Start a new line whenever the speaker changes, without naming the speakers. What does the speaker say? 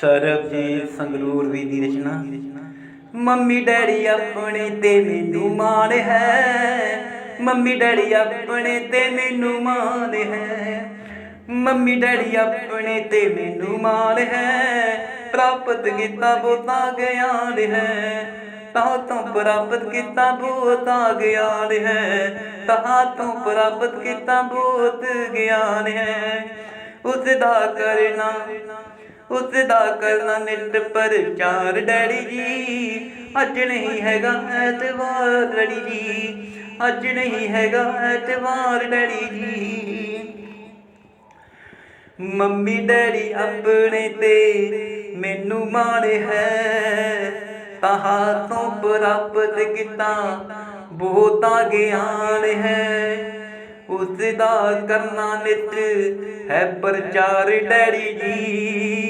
ਸਰਬਜੀਤ ਸੰਗਰੂਰ ਵੀ ਦੀ ਰਚਨਾ। ਮੰਮੀ ਡੈਡੀ ਆਪਣੇ ਤੇ ਮੈਨੂੰ ਮਾਣ ਹੈ। ਮੰਮੀ ਡੈਡੀ ਆਪਣੇ ਤੇ ਮੈਨੂੰ ਮਾਣ ਹੈ। ਮੰਮੀ ਡੈਡੀ ਆਪਣੇ ਤੇ ਮੈਨੂੰ ਮਾਣ ਹੈ। ਪ੍ਰਾਪਤ ਕੀਤਾ ਬਹੁਤਾ ਗਿਆਨ ਹੈ। ਤਾਂ ਤੋਂ ਪ੍ਰਾਪਤ ਕੀਤਾ ਬਹੁਤਾ ਗਿਆਨ ਹੈ। ਤਾਂ ਤੋਂ ਪ੍ਰਾਪਤ ਕੀਤਾ ਬਹੁਤ ਗਿਆਨ ਹੈ। ਉਸ ਦਾ ਕਰਨਾ ਉਸ ਦਾ ਕਰਨਾ ਨਿਤ ਪ੍ਰਚਾਰ ਡੈਡੀ ਜੀ। ਅੱਜ ਨਹੀਂ ਹੈਗਾ ਐਤਵਾਰ ਡੈਡੀ ਜੀ। ਅੱਜ ਨਹੀਂ ਹੈਗਾ ਐਤਵਾਰ ਡੈਡੀ ਜੀ। ਮੰਮੀ ਡੈਡੀ ਆਪਣੇ ਤੇ ਮੈਨੂੰ ਮਾਣ ਹੈ। ਤਾਹਾਂ ਤੋਂ ਪ੍ਰਾਪਤ ਕੀਤਾ ਬਹੁਤਾ ਗਿਆਨ ਹੈ। ਉਸ ਦਾ ਕਰਨਾ ਨਿਤ ਹੈ ਪ੍ਰਚਾਰ ਡੈਡੀ ਜੀ।